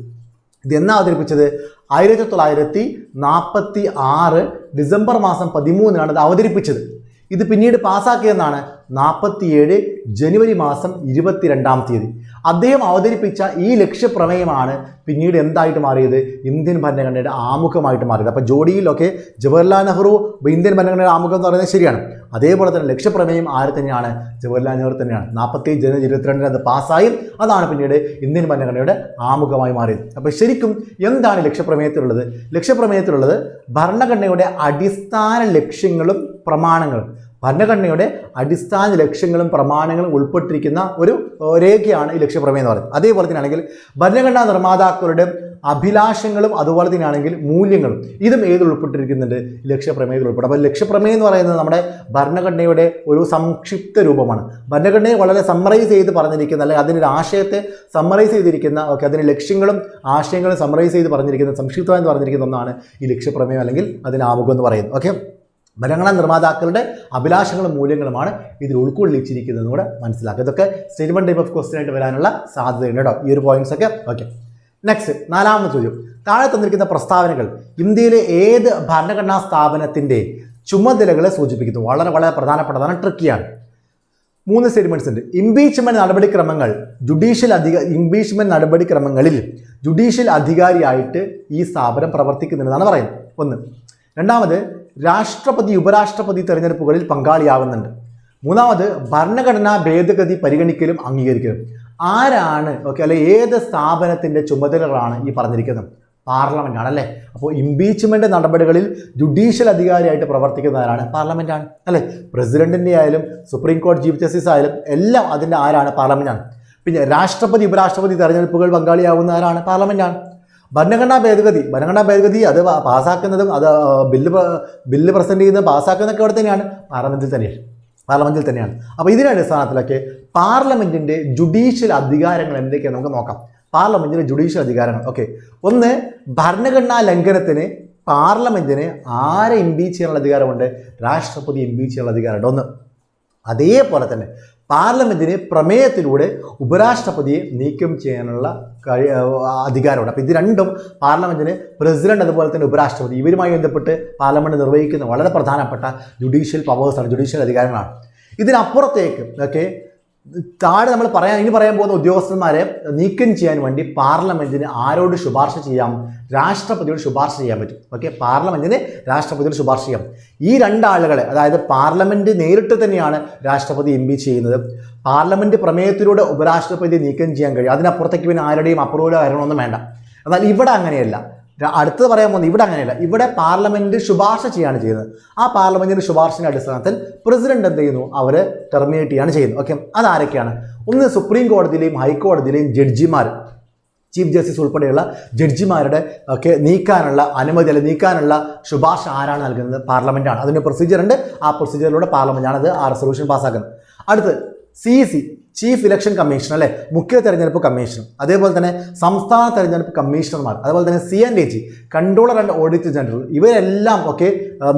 ഇത് എന്നാ അവതരിപ്പിച്ചത്? ആയിരത്തി തൊള്ളായിരത്തി നാൽപ്പത്തി ആറ് ഡിസംബർ മാസം പതിമൂന്നിനാണ് ഇത് അവതരിപ്പിച്ചത്. ഇത് പിന്നീട് പാസ്സാക്കിയെന്നാണ് നാൽപ്പത്തിയേഴ് ജനുവരി മാസം ഇരുപത്തിരണ്ടാം തീയതി. അദ്ദേഹം അവതരിപ്പിച്ച ഈ ലക്ഷ്യപ്രമേയമാണ് പിന്നീട് എന്തായിട്ട് മാറിയത്? ഇന്ത്യൻ ഭരണഘടനയുടെ ആമുഖമായിട്ട് മാറിയത്. അപ്പോൾ ജോഡിയിലൊക്കെ ജവഹർലാൽ നെഹ്റു ഇന്ത്യൻ ഭരണഘടനയുടെ ആമുഖം എന്ന് പറയുന്നത് ശരിയാണ്. അതേപോലെ തന്നെ ലക്ഷ്യപ്രമേയം ആര് തന്നെയാണ്? ജവഹർലാൽ നെഹ്റു തന്നെയാണ്. നാൽപ്പത്തി ജനുവരി ഇരുപത്തിരണ്ടിന് അത് പാസ്സായി അതാണ് പിന്നീട് ഇന്ത്യൻ ഭരണഘടനയുടെ ആമുഖമായി മാറിയത്. അപ്പോൾ ശരിക്കും എന്താണ് ലക്ഷ്യപ്രമേയത്തിലുള്ളത്? ലക്ഷ്യപ്രമേയത്തിലുള്ളത് ഭരണഘടനയുടെ അടിസ്ഥാന ലക്ഷ്യങ്ങളും പ്രമാണങ്ങളും. ഭരണഘടനയുടെ അടിസ്ഥാന ലക്ഷ്യങ്ങളും പ്രമാണങ്ങളും ഉൾപ്പെട്ടിരിക്കുന്ന ഒരു രേഖയാണ് ഈ ലക്ഷ്യപ്രമേയം എന്ന് പറയുന്നത്. അതേപോലെ തന്നെയാണെങ്കിൽ ഭരണഘടനാ നിർമ്മാതാക്കളുടെ അഭിലാഷങ്ങളും അതുപോലെ തന്നെയാണെങ്കിൽ മൂല്യങ്ങളും ഇതും ഏത് ഉൾപ്പെട്ടിരിക്കുന്നുണ്ട്? ലക്ഷ്യപ്രമേയത്തിൽ ഉൾപ്പെടും. അപ്പോൾ ലക്ഷ്യപ്രമേയം എന്ന് പറയുന്നത് നമ്മുടെ ഭരണഘടനയുടെ ഒരു സംക്ഷിപ്ത രൂപമാണ്. ഭരണഘടനയെ വളരെ സമ്മറൈസ് ചെയ്ത് പറഞ്ഞിരിക്കുന്ന അല്ലെങ്കിൽ അതിന്റെ ആശയത്തെ സമ്മറൈസ് ചെയ്തിരിക്കുന്ന ഓക്കെ അതിന്റെ ലക്ഷ്യങ്ങളും ആശയങ്ങളും സമ്മറൈസ് ചെയ്ത് പറഞ്ഞിരിക്കുന്ന സംക്ഷിപ്തമായി പറഞ്ഞിരിക്കുന്ന ഒന്നാണ് ഈ ലക്ഷ്യപ്രമേയം അല്ലെങ്കിൽ അതിന് ആമുഖം എന്ന് പറയുന്നത്. ഓക്കെ? ഭരണഘടനാ നിർമ്മാതാക്കളുടെ അഭിലാഷങ്ങളും മൂല്യങ്ങളുമാണ് ഇതിൽ ഉൾക്കൊള്ളിച്ചിരിക്കുന്നതെന്ന് കൂടെ മനസ്സിലാക്കുക. ഇതൊക്കെ സ്റ്റേറ്റ്മെന്റ് ടൈപ്പ് ഓഫ് ക്വസ്റ്റ്യൻ ആയിട്ട് വരാനുള്ള സാധ്യതയുണ്ട് കേട്ടോ. ഈ ഒരു പോയിന്റ്സ് ഒക്കെ. ഓക്കെ നെക്സ്റ്റ് നാലാമത്തെ ചോദ്യം. താഴെ തന്നിരിക്കുന്ന പ്രസ്താവനകൾ ഇന്ത്യയിലെ ഏത് ഭരണഘടനാ സ്ഥാപനത്തിന്റെ ചുമതലകളെ സൂചിപ്പിക്കുന്നു? വളരെ വളരെ പ്രധാനപ്പെട്ടതാണ്. ട്രിക്കിയാണ് മൂന്ന് സ്റ്റേറ്റ്മെന്റ്സ് ഉണ്ട്. ഇംപീച്ച്മെന്റ് നടപടിക്രമങ്ങൾ ജുഡീഷ്യൽ അധിക ഇംപീച്ച്മെന്റ് നടപടിക്രമങ്ങളിൽ ജുഡീഷ്യൽ അധികാരിയായിട്ട് ഈ സ്ഥാപനം പ്രവർത്തിക്കുന്നുണ്ടെന്നാണ് പറയുന്നത്. ഒന്ന്. രണ്ടാമത് രാഷ്ട്രപതി ഉപരാഷ്ട്രപതി തെരഞ്ഞെടുപ്പുകളിൽ പങ്കാളിയാവുന്നുണ്ട്. മൂന്നാമത് ഭരണഘടനാ ഭേദഗതി പരിഗണിക്കലും അംഗീകരിക്കലും. ആരാണ് ഓക്കെ അല്ലെ ഏത് സ്ഥാപനത്തിന്റെ ചുമതലകളാണ് ഈ പറഞ്ഞിരിക്കുന്നത്? പാർലമെന്റ് ആണ് അല്ലേ? അപ്പോൾ ഇംപീച്ച്മെന്റ് നടപടികളിൽ ജുഡീഷ്യൽ അധികാരിയായിട്ട് പ്രവർത്തിക്കുന്നവരാണ് പാർലമെന്റ് ആണ് അല്ലേ? പ്രസിഡന്റിന്റെ ആയാലും സുപ്രീം കോടതി ചീഫ് ജസ്റ്റിസ് ആയാലും എല്ലാം അതിന്റെ ആരാണ്? പാർലമെന്റ് ആണ്. പിന്നെ രാഷ്ട്രപതി ഉപരാഷ്ട്രപതി തെരഞ്ഞെടുപ്പുകൾ പങ്കാളിയാവുന്ന ആരാണ്? ആണ്. ഭരണഘടനാ ഭേദഗതി ഭരണഘടനാ ഭേദഗതി അത് പാസ്സാക്കുന്നതും അത് ബില്ല് ബില്ല് പ്രസന്റ് ചെയ്യുന്ന പാസ്സാക്കുന്നതൊക്കെ അവിടെ തന്നെയാണ് പാർലമെന്റിൽ തന്നെയാണ്. പാർലമെന്റിൽ തന്നെയാണ്. അപ്പോൾ ഇതിന്റെ അടിസ്ഥാനത്തിലൊക്കെ പാർലമെന്റിന്റെ ജുഡീഷ്യൽ അധികാരങ്ങൾ എന്തൊക്കെയാണ് നമുക്ക് നോക്കാം. പാർലമെന്റിന്റെ ജുഡീഷ്യൽ അധികാരങ്ങൾ. ഓക്കെ. ഒന്ന് ഭരണഘടനാ ലംഘനത്തിന് പാർലമെന്റിന് ആരെ ഇംപീച്ച് ചെയ്യാനുള്ള അധികാരമുണ്ട്? രാഷ്ട്രപതി ഇംപീച്ച് ചെയ്യാനുള്ള അധികാരമുണ്ട്. ഒന്ന് അതേപോലെ തന്നെ പാർലമെന്റിന് പ്രമേയത്തിലൂടെ ഉപരാഷ്ട്രപതിയെ നീക്കം ചെയ്യാനുള്ള കഴി അധികാരമുണ്ട്. അപ്പോൾ ഇത് രണ്ടും പാർലമെന്റിന് പ്രസിഡന്റ് അതുപോലെ തന്നെ ഉപരാഷ്ട്രപതി ഇവരുമായി ബന്ധപ്പെട്ട് പാർലമെന്റ് നിർവഹിക്കുന്ന വളരെ പ്രധാനപ്പെട്ട ജുഡീഷ്യൽ പവേഴ്സാണ് ജുഡീഷ്യൽ അധികാരങ്ങളാണ്. ഇതിനപ്പുറത്തേക്ക് ഓക്കെ താഴെ നമ്മൾ പറയാൻ ഇനി പറയാൻ പോകുന്ന ഉദ്യോഗസ്ഥന്മാരെ നീക്കം ചെയ്യാൻ വേണ്ടി പാർലമെന്റിന് ആരോട് ശുപാർശ ചെയ്യാം? രാഷ്ട്രപതിയോട് ശുപാർശ ചെയ്യാൻ പറ്റും. ഓക്കെ പാർലമെന്റിന് രാഷ്ട്രപതിയോട് ശുപാർശ ചെയ്യാം. ഈ രണ്ടാളുകളെ അതായത് പാർലമെന്റ് നേരിട്ട് തന്നെയാണ് രാഷ്ട്രപതി പി ചെയ്യുന്നത്. പാർലമെന്റ് പ്രമേയത്തിലൂടെ ഉപരാഷ്ട്രപതി നീക്കം ചെയ്യാൻ കഴിയും. അതിനപ്പുറത്തേക്ക് പിന്നെ ആരുടെയും അപ്രൂവലോ വരണമെന്നും വേണ്ട. എന്നാൽ ഇവിടെ അങ്ങനെയല്ല. അടുത്തത് പറയാൻ പോകുന്നത് ഇവിടെ അങ്ങനെയല്ല. ഇവിടെ പാർലമെന്റ് ശുപാർശ ചെയ്യാണ് ചെയ്യുന്നത്. ആ പാർലമെന്റിന്റെ ശുപാർശയുടെ അടിസ്ഥാനത്തിൽ പ്രസിഡന്റ് എന്ത് ചെയ്യുന്നു? അവർ ടെർമിനേറ്റ് ചെയ്യാണ് ചെയ്യുന്നത്. ഓക്കെ അതാരൊക്കെയാണ്? ഒന്ന് സുപ്രീം കോടതിയിലെയും ഹൈക്കോടതിയിലെയും ജഡ്ജിമാർ ചീഫ് ജസ്റ്റിസ് ഉൾപ്പെടെയുള്ള ജഡ്ജിമാരുടെ ഒക്കെ നീക്കാനുള്ള അനുമതി അല്ലെങ്കിൽ നീക്കാനുള്ള ശുപാർശ ആരാണ് നൽകുന്നത്? പാർലമെന്റാണ് അതിന് പ്രൊസീജിയർ ഉണ്ട്. ആ പ്രൊസീജിയറിലൂടെ പാർലമെന്റാണ് അത് ആ റെസൊല്യൂഷൻ പാസ്സാക്കുന്നത് അടുത്ത് C C chief election commission അല്ലെ? മുഖ്യ തെരഞ്ഞെടുപ്പ് കമ്മീഷൻ അതേപോലെ തന്നെ സംസ്ഥാന തെരഞ്ഞെടുപ്പ് കമ്മീഷണർമാർ അതേപോലെ തന്നെ C N D G controller and audit general ഇവരെല്ലാം ഒക്കെ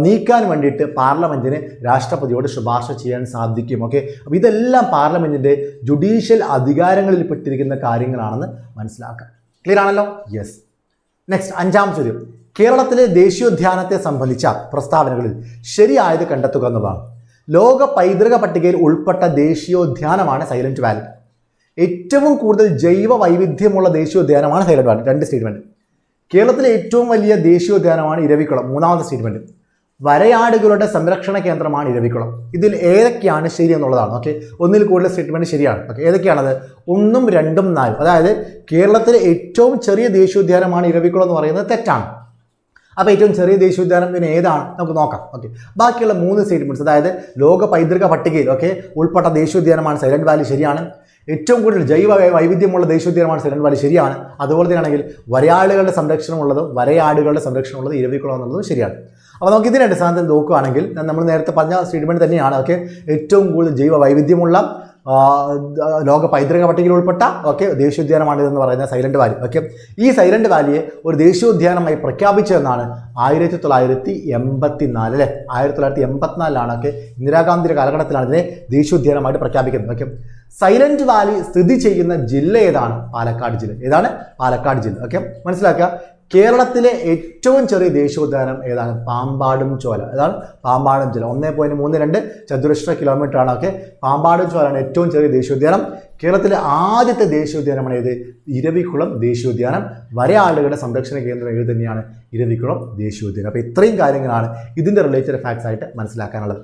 നീക്കാൻ വേണ്ടിയിട്ട് പാർലമെന്റിന് രാഷ്ട്രപതിയോട് ശുപാർശ ചെയ്യാൻ സാധിക്കും ഓക്കെ അപ്പോൾ ഇതെല്ലാം പാർലമെന്റിന്റെ ജുഡീഷ്യൽ അധികാരങ്ങളിൽ പെട്ടിരിക്കുന്ന കാര്യങ്ങളാണെന്ന് മനസ്സിലാക്കാം. ക്ലിയർ ആണല്ലോ? യെസ് നെക്സ്റ്റ് അഞ്ചാം ചോദ്യം. കേരളത്തിലെ ദേശീയോദ്യാനത്തെ സംബന്ധിച്ച പ്രസ്താവനകളിൽ ശരിയായത് കണ്ടെത്തുക എന്നുള്ളതാണ്. ലോക പൈതൃക പട്ടികയിൽ ഉൾപ്പെട്ട ദേശീയോദ്യാനമാണ് സൈലന്റ് വാലി ഏറ്റവും കൂടുതൽ ജൈവ വൈവിധ്യമുള്ള ദേശീയോദ്യാനമാണ് സൈലന്റ് വാലി രണ്ട് സ്റ്റേറ്റ്മെന്റ് കേരളത്തിലെ ഏറ്റവും വലിയ ദേശീയോദ്യാനമാണ് ഇരവിക്കുളം മൂന്നാമത്തെ സ്റ്റേറ്റ്മെന്റ് വരയാടുകളുടെ സംരക്ഷണ കേന്ദ്രമാണ് ഇരവിക്കുളം ഇതിൽ ഏതൊക്കെയാണ് ശരി എന്നുള്ളതാണ്. ഓക്കെ ഒന്നിൽ കൂടുതൽ സ്റ്റേറ്റ്മെന്റ് ശരിയാണ്. ഓക്കെ ഏതൊക്കെയാണത്? ഒന്നും രണ്ടും നാലും. അതായത് കേരളത്തിലെ ഏറ്റവും ചെറിയ ദേശീയോദ്യാനമാണ് ഇരവിക്കുളം എന്ന് പറയുന്നത് തെറ്റാണ്. അപ്പോൾ ഏറ്റവും ചെറിയ ദേശീയോദ്യാനം പിന്നെ ഏതാണ്? നമുക്ക് നോക്കാം. ഓക്കെ ബാക്കിയുള്ള മൂന്ന് സ്റ്റേറ്റ്മെന്റ്സ് അതായത് ലോക പൈതൃക പട്ടികയിൽ ഓക്കെ ഉൾപ്പെട്ട ദേശീയോദ്യാനമാണ് സൈലന്റ് വാലി ശരിയാണ്. ഏറ്റവും കൂടുതൽ ജൈവ വൈവിധ്യമുള്ള ദേശീയോദ്യാനമാണ് സൈലന്റ് വാലി ശരിയാണ്. അതുപോലെ തന്നെയാണെങ്കിൽ വരയാടുകളുടെ സംരക്ഷണമുള്ളതും വരയാടുകളുടെ സംരക്ഷണമുള്ളത് ഇരവിക്കുളം എന്നുള്ളതും ശരിയാണ്. അപ്പോൾ നമുക്ക് ഇതിന്റെ അടിസ്ഥാനത്തിൽ നോക്കുകയാണെങ്കിൽ നമ്മൾ നേരത്തെ പറഞ്ഞ സ്റ്റേറ്റ്മെന്റ് തന്നെയാണ് ഓക്കെ ഏറ്റവും കൂടുതൽ ജൈവ വൈവിധ്യമുള്ള ലോക പൈതൃക പട്ടികയിൽ ഉൾപ്പെട്ട ഓക്കെ ദേശീയോദ്യാനമാണ് ഇതെന്ന് പറയുന്ന സൈലന്റ് വാലി ഓക്കെ. ഈ സൈലന്റ് വാലിയെ ഒരു ദേശീയോദ്യാനമായി പ്രഖ്യാപിച്ചതെന്നാണ് ആയിരത്തി തൊള്ളായിരത്തി എൺപത്തി നാല് അല്ലേ? ആയിരത്തി തൊള്ളായിരത്തി എൺപത്തിനാലിലാണ് ഒക്കെ ഇന്ദിരാഗാന്ധിയുടെ കാലഘട്ടത്തിലാണ് ഇതിനെ ദേശീയോദ്യാനമായിട്ട് പ്രഖ്യാപിക്കുന്നത് ഓക്കെ. സൈലന്റ് വാലി സ്ഥിതി ചെയ്യുന്ന ജില്ല ഏതാണ്? പാലക്കാട് ജില്ല. ഏതാണ്? പാലക്കാട് ജില്ല ഓക്കെ. മനസ്സിലാക്കുക കേരളത്തിലെ ഏറ്റവും ചെറിയ ദേശീയോദ്യാനം ഏതാണ്? പാമ്പാടും ചോല. ഏതാണ്? പാമ്പാടും ചോല. ഒന്നേ പോയിന്റ് മൂന്ന് രണ്ട് ചതുരശ്ര കിലോമീറ്റർ ആണ് ഓക്കെ പാമ്പാടും ചോലാണ് ഏറ്റവും ചെറിയ ദേശീയോദ്യാനം. കേരളത്തിലെ ആദ്യത്തെ ദേശീയോദ്യാനമാണ് ഏത്? ഇരവിക്കുളം ദേശീയോദ്യാനം. വരെ ആളുകളുടെ സംരക്ഷണ കേന്ദ്രം ഏത് തന്നെയാണ്? ഇരവിക്കുളം ദേശീയോദ്യാനം. അപ്പോൾ ഇത്രയും കാര്യങ്ങളാണ് ഇതിന്റെ റിലേറ്റഡ് ഫാക്ട്സ് ആയിട്ട് മനസ്സിലാക്കാനുള്ളത്.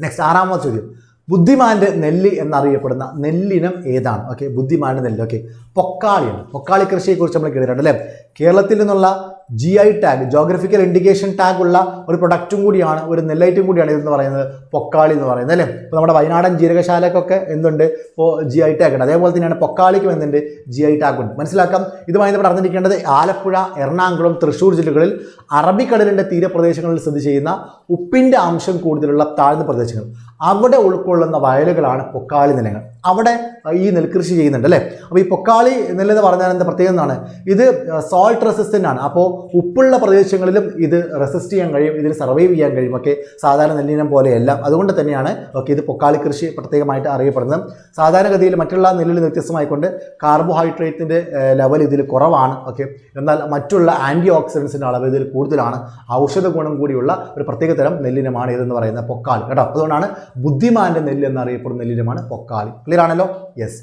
നെക്സ്റ്റ് ആറാമത്തെ ചോദ്യം. ബുദ്ധിമാന്റെ നെല്ല് എന്നറിയപ്പെടുന്ന നെല്ലിനം ഏതാണ്? ഓക്കെ ബുദ്ധിമാന്റെ നെല്ല്. ഓക്കെ പൊക്കാളിയാണ്. പൊക്കാളി കൃഷിയെക്കുറിച്ച് നമ്മൾ കേട്ടിട്ടുണ്ട് അല്ലേ? കേരളത്തിൽ നിന്നുള്ള G I tag geographical indication tag ഉള്ള ഒരു പ്രൊഡക്റ്റും കൂടിയാണ് ഒരു നെല്ലൈറ്റും കൂടിയാണ് ഇതെന്ന് പറയുന്നത് പൊക്കാളി എന്ന് പറയുന്നത് അല്ലേ? ഇപ്പോൾ നമ്മുടെ വയനാടൻ ജീരകശാലക്കൊക്കെ എന്തുണ്ട്? ഇപ്പോൾ ജി ഐ ടാഗ് ഉണ്ട്. അതേപോലെ തന്നെയാണ് പൊക്കാളിക്കും എന്തുണ്ട്? ജി ഐ ടാഗ് ഉണ്ട്. മനസ്സിലാക്കാം? ഇതുമായി നമ്മൾ അറിഞ്ഞിരിക്കേണ്ടത് ആലപ്പുഴ എറണാകുളം തൃശ്ശൂർ ജില്ലകളിൽ അറബിക്കടലിന്റെ തീരപ്രദേശങ്ങളിൽ സ്ഥിതി ചെയ്യുന്ന ഉപ്പിന്റെ അംശം കൂടുതലുള്ള താഴ്ന്ന പ്രദേശങ്ങൾ. അവിടെ ഉൾക്കൊള്ളുന്ന വയലുകളാണ് പൊക്കാളി നിലങ്ങൾ. അവിടെ ഈ നെൽകൃഷി ചെയ്യുന്നുണ്ട് അല്ലേ? അപ്പോൾ ഈ പൊക്കാളി നെല്ലെന്ന് പറഞ്ഞാൽ എന്താ പ്രത്യേകത എന്നാണ്? ഇത് സോൾട്ട് റെസിസ്റ്റന്റ് ആണ്. അപ്പോൾ ഉപ്പുള്ള പ്രദേശങ്ങളിലും ഇത് റെസിസ്റ്റ് ചെയ്യാൻ കഴിയും ഇതിൽ സർവൈവ് ചെയ്യാൻ കഴിയും. ഒക്കെ സാധാരണ നെല്ലിനം പോലെയല്ല. അതുകൊണ്ട് തന്നെയാണ് ഓക്കെ ഇത് പൊക്കാളി കൃഷി പ്രത്യേകമായിട്ട് അറിയപ്പെടുന്നത്. സാധാരണഗതിയിൽ മറ്റുള്ള നെല്ലിൽ വ്യത്യസ്തമായിക്കൊണ്ട് കാർബോഹൈഡ്രേറ്റിന്റെ ലെവൽ ഇതിൽ കുറവാണ്. ഓക്കെ എന്നാൽ മറ്റുള്ള ആന്റി ഓക്സിഡൻസിന്റെ അളവ് ഇതിൽ കൂടുതലാണ്. ഔഷധ ഗുണം കൂടിയുള്ള ഒരു പ്രത്യേക തരം നെല്ലിനമാണ് ഇതെന്ന് പറയുന്നത് പൊക്കാളി. കേട്ടോ? അതുകൊണ്ടാണ് ബുദ്ധിമാന്റെ നെല്ല് എന്നറിയപ്പെടുന്ന നെല്ലിനമാണ് പൊക്കാളി. ക്ലിയർ ആണല്ലോ യെസ്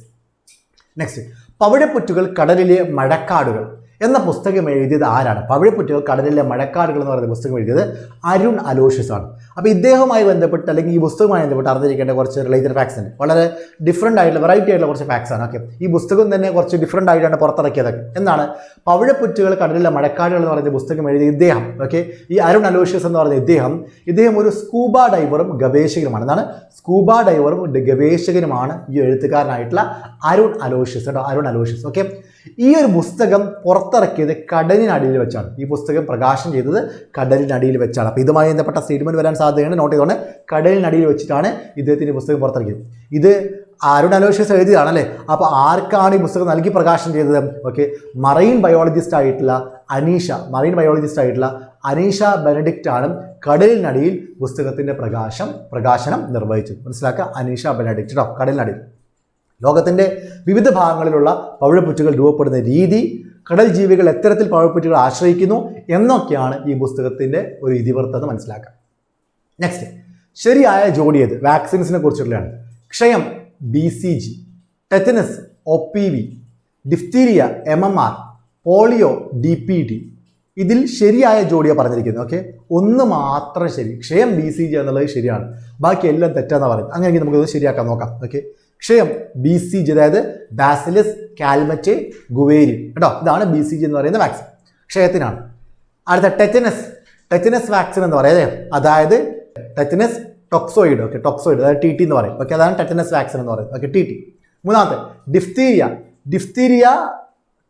നെക്സ്റ്റ് പവിഴപ്പുറ്റുകൾ കടലിലെ മഴക്കാടുകൾ. എന്ന പുസ്തകം എഴുതിയത് ആരാണ്? പവിഴപ്പുറ്റുകൾ കടലിലെ മഴക്കാടുകൾ എന്ന് പറയുന്ന പുസ്തകം എഴുതിയത് അരുൺ അലോഷ്യസ് ആണ് അപ്പോൾ ഇദ്ദേഹവുമായി ബന്ധപ്പെട്ട് അല്ലെങ്കിൽ ഈ പുസ്തകവുമായി ബന്ധപ്പെട്ട് അറിഞ്ഞിരിക്കേണ്ട കുറച്ച് റിലേറ്റഡ് ഫാക്സ് ഉണ്ട്. വളരെ ഡിഫറെന്റ് ആയിട്ടുള്ള വെറൈറ്റി ആയിട്ടുള്ള കുറച്ച് ഫാക്സ് ആണ്. ഓക്കെ ഈ പുസ്തകം തന്നെ കുറച്ച് ഡിഫറെന്റ് ആയിട്ടാണ് പുറത്തിറക്കിയതൊക്കെ എന്നാണ് പവിഴപ്പുറ്റുകൾ കടലിലെ മഴക്കാടുകൾ എന്ന് പറയുന്ന പുസ്തകം എഴുതിയ ഇദ്ദേഹം. ഓക്കെ ഈ അരുൺ അലോഷ്യസ് എന്ന് പറയുന്ന ഇദ്ദേഹം ഇദ്ദേഹം ഒരു സ്കൂബ ഡൈവറും ഗവേഷകനുമാണ്. എന്നാണ് സ്കൂബ ഡൈവറും ഗവേഷകനുമാണ് ഈ എഴുത്തുകാരനായിട്ടുള്ള അരുൺ അലോഷ്യസ്. കേട്ടോ അരുൺ അലോഷ്യസ്. ഓക്കെ ഈ ഒരു പുസ്തകം പുറത്തിറക്കിയത് കടലിനടിയിൽ വെച്ചാണ്. ഈ പുസ്തകം പ്രകാശനം ചെയ്തത് കടലിനടിയിൽ വെച്ചാണ്. അപ്പോൾ ഇതുമായി ബന്ധപ്പെട്ട സ്റ്റേറ്റ്മെന്റ് വരാൻ സാധ്യതയുണ്ട്. നോട്ട് ചെയ്തോണ്ട് കടലിനടിയിൽ വെച്ചിട്ടാണ് ഇദ്ദേഹത്തിന് ഈ പുസ്തകം പുറത്തിറക്കിയത്. ഇത് അരുൺ അലോഷ്യസ് എഴുതിയതാണല്ലേ അപ്പോൾ ആർക്കാണ് ഈ പുസ്തകം നൽകി പ്രകാശനം ചെയ്തത്? ഓക്കെ മറൈൻ ബയോളജിസ്റ്റ് ആയിട്ടുള്ള അനീഷ മറൈൻ ബയോളജിസ്റ്റ് ആയിട്ടുള്ള അനീഷ ബെനഡിക്റ്റ് ആണ് കടലിനടിയിൽ പുസ്തകത്തിന്റെ പ്രകാശം പ്രകാശനം നിർവഹിച്ചത്. മനസ്സിലാക്കുക അനീഷ ബെനഡിക്റ്റ് കേട്ടോ കടലിനടിയിൽ. ലോകത്തിന്റെ വിവിധ ഭാഗങ്ങളിലുള്ള പവിഴപ്പുറ്റുകൾ രൂപപ്പെടുന്ന രീതി കടൽ ജീവികൾ എത്തരത്തിൽ പവിഴപ്പുറ്റുകൾ ആശ്രയിക്കുന്നു എന്നൊക്കെയാണ് ഈ പുസ്തകത്തിന്റെ ഒരു ഇതിവൃത്തം മനസ്സിലാക്കാം. നെക്സ്റ്റ് ശരിയായ ജോഡിയത് വാക്സിൻസിനെ കുറിച്ചുള്ളതാണ്. ക്ഷയം B C G tetanus O P V diphtheria M M R polio D P D ഇതിൽ ശരിയായ ജോഡിയാണ് പറഞ്ഞിരിക്കുന്നത്. ഓക്കെ ഒന്ന് മാത്രം ശരി. ക്ഷയം ബി സി ജി എന്നുള്ളത് ശരിയാണ്. ബാക്കി എല്ലാം തെറ്റാന്ന് പറയുന്നത്. അങ്ങനെയെങ്കിൽ നമുക്കത് ശരിയാക്കാൻ നോക്കാം. ഓക്കെ ക്ഷയം ബി സി ജി അതായത് ബാസിലസ് കാൽമറ്റ് ഗുവേരി കേട്ടോ? ഇതാണ് ബി സി ജി എന്ന് പറയുന്ന വാക്സിൻ ക്ഷയത്തിനാണ് അടുത്ത ടെറ്റനസ് ടെറ്റനസ് വാക്സിൻ എന്ന് പറയുന്നത് അതായത് ടെറ്റനസ് ടോക്സോയിഡ് ഓക്കെ ടോക്സോയിഡ് അതായത് ടി ടി എന്ന് പറയും. ഓക്കെ അതാണ് ടെറ്റനസ് വാക്സിൻ എന്ന് പറയുന്നത്. ഓക്കെ ടി ടി മൂന്നാമത്തെ diphtheria diphtheria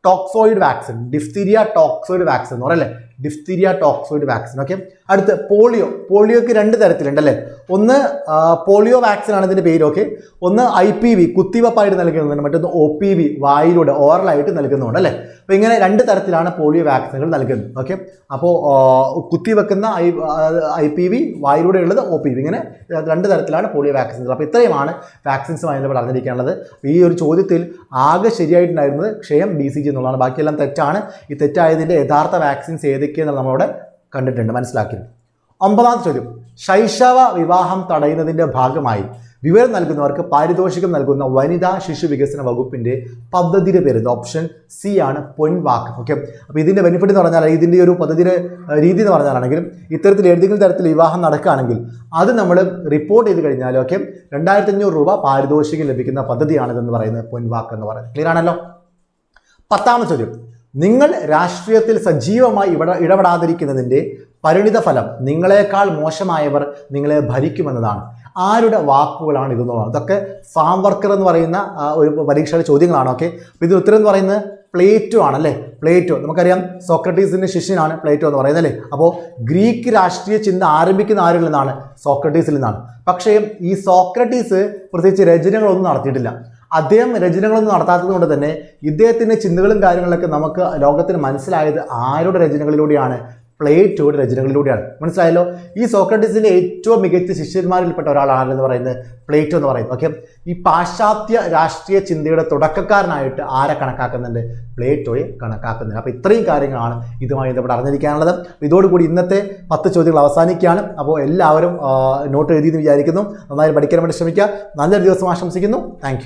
toxoid vaccine diphtheria toxoid vaccine എന്ന് പറയല്ലേ ഡിഫ്തീരിയ ടോക്സോയിഡ് വാക്സിൻ ഓക്കെ അടുത്ത് പോളിയോ പോളിയോക്ക് രണ്ട് തരത്തിലുണ്ട് അല്ലേ? ഒന്ന് പോളിയോ വാക്സിൻ ആണ് ഇതിന്റെ പേര്. ഓക്കെ ഒന്ന് ഐ പി വി കുത്തിവെപ്പായിട്ട് നൽകുന്നുണ്ട് മറ്റൊന്ന് ഒ പി വി വായിലൂടെ ഓറലായിട്ട് നൽകുന്നുണ്ട് അല്ലേ? അപ്പോൾ ഇങ്ങനെ രണ്ട് തരത്തിലാണ് പോളിയോ വാക്സിനുകൾ നൽകുന്നത്. ഓക്കെ അപ്പോൾ കുത്തിവെക്കുന്ന ഐ ഐ പി വി വായിലൂടെ ഉള്ളത് ഒ പി വി ഇങ്ങനെ രണ്ട് തരത്തിലാണ് പോളിയോ വാക്സിനുകൾ അപ്പോൾ ഇത്രയുമാണ് വാക്സിൻസുമായി ബന്ധപ്പെട്ട് അറിഞ്ഞിരിക്കാനുള്ളത് ഈ ഒരു ചോദ്യത്തിൽ ആകെ ശരിയായിട്ടുണ്ടായിരുന്നത് ക്ഷയം ബി സി ജി എന്നുള്ളതാണ്. ബാക്കിയെല്ലാം തെറ്റാണ്. ഈ തെറ്റായതിന്റെ യഥാർത്ഥ വാക്സിൻസ് ഏതൊക്കെയെന്ന് നമ്മളവിടെ കണ്ടിട്ടുണ്ട് മനസ്സിലാക്കി ഒമ്പതാം ചോദ്യം ശൈശവ വിവാഹം തടയുന്നതിന്റെ ഭാഗമായി വിവരം നൽകുന്നവർക്ക് പാരിതോഷികം നൽകുന്ന വനിതാ ശിശു വികസന വകുപ്പിന്റെ പദ്ധതിയുടെ പേര് ഓപ്ഷൻ സി ആണ് പൊൻവാക്ക്. ഓക്കെ അപ്പോൾ ഇതിന്റെ ബെനിഫിറ്റ് എന്ന് പറഞ്ഞാൽ ഇതിന്റെ ഒരു പദ്ധതിയുടെ രീതി എന്ന് പറഞ്ഞാലാണെങ്കിലും ഇത്തരത്തിൽ ഏതെങ്കിലും തരത്തിൽ വിവാഹം നടക്കുകയാണെങ്കിൽ അത് നമ്മൾ റിപ്പോർട്ട് ചെയ്ത് കഴിഞ്ഞാൽ ഓക്കെ രണ്ടായിരത്തി അഞ്ഞൂറ് രൂപ പാരിതോഷികം ലഭിക്കുന്ന പദ്ധതിയാണിതെന്ന് പറയുന്നത് പൊൻവാക്ക് എന്ന് പറയുന്നത്. ക്ലിയർ ആണല്ലോ? പത്താമത്തെ ചോദ്യം നിങ്ങൾ രാഷ്ട്രീയത്തിൽ സജീവമായി ഇവിടെ ഇടപെടാതിരിക്കുന്നതിന്റെ പരിണിത ഫലം നിങ്ങളെക്കാൾ മോശമായവർ നിങ്ങളെ ഭരിക്കുമെന്നതാണ്. ആരുടെ വാക്കുകളാണ് ഇതെന്നുള്ളത് അതൊക്കെ ഫാം വർക്കർ എന്ന് പറയുന്ന ഒരു പരീക്ഷയുടെ ചോദ്യങ്ങളാണ്. ഓക്കെ? അപ്പോൾ ഇതിന് ഉത്തരം എന്ന് പറയുന്നത് പ്ലേറ്റോ ആണല്ലേ പ്ലേറ്റോ. നമുക്കറിയാം സോക്രട്ടീസിന്റെ ശിഷ്യനാണ് പ്ലേറ്റോ എന്ന് പറയുന്നത് അല്ലേ? അപ്പോൾ ഗ്രീക്ക് രാഷ്ട്രീയ ചിന്ത ആരംഭിക്കുന്ന ആരിൽ നിന്നാണ്? സോക്രട്ടീസിൽ നിന്നാണ്. പക്ഷേ ഈ സോക്രട്ടീസ് പ്രത്യേകിച്ച് രചനകളൊന്നും നടത്തിയിട്ടില്ല. അദ്ദേഹം രചനകളൊന്നും നടത്താത്തത് കൊണ്ട് തന്നെ ഇദ്ദേഹത്തിന്റെ ചിന്തകളും കാര്യങ്ങളൊക്കെ നമുക്ക് ലോകത്തിന് മനസ്സിലായത് ആരുടെ രചനകളിലൂടെയാണ്? പ്ലേറ്റോയുടെ രചനകളിലൂടെയാണ്. മനസ്സിലായല്ലോ? ഈ സോക്രട്ടീസിന്റെ ഏറ്റവും മികച്ച ശിഷ്യന്മാരിൽപ്പെട്ട ഒരാളാണെന്ന് പറയുന്നത് പ്ലേറ്റോ എന്ന് പറയുന്നത് ഓക്കെ? ഈ പാശ്ചാത്യ രാഷ്ട്രീയ ചിന്തയുടെ തുടക്കക്കാരനായിട്ട് ആരെ കണക്കാക്കുന്നുണ്ട്? പ്ലേറ്റോയെ കണക്കാക്കുന്നുണ്ട്. അപ്പോൾ ഇത്രയും കാര്യങ്ങളാണ് ഇതുമായി ബന്ധപ്പെട്ട് അറിഞ്ഞിരിക്കാനുള്ളത്. ഇതോടുകൂടി ഇന്നത്തെ പത്ത് ചോദ്യങ്ങൾ അവസാനിക്കുകയാണ്. അപ്പോൾ എല്ലാവരും നോട്ട് എഴുതിയെന്ന് വിചാരിക്കുന്നു. നന്നായി പഠിക്കാൻ വേണ്ടി ശ്രമിക്കുക. നല്ലൊരു ദിവസം ആശംസിക്കുന്നു. താങ്ക്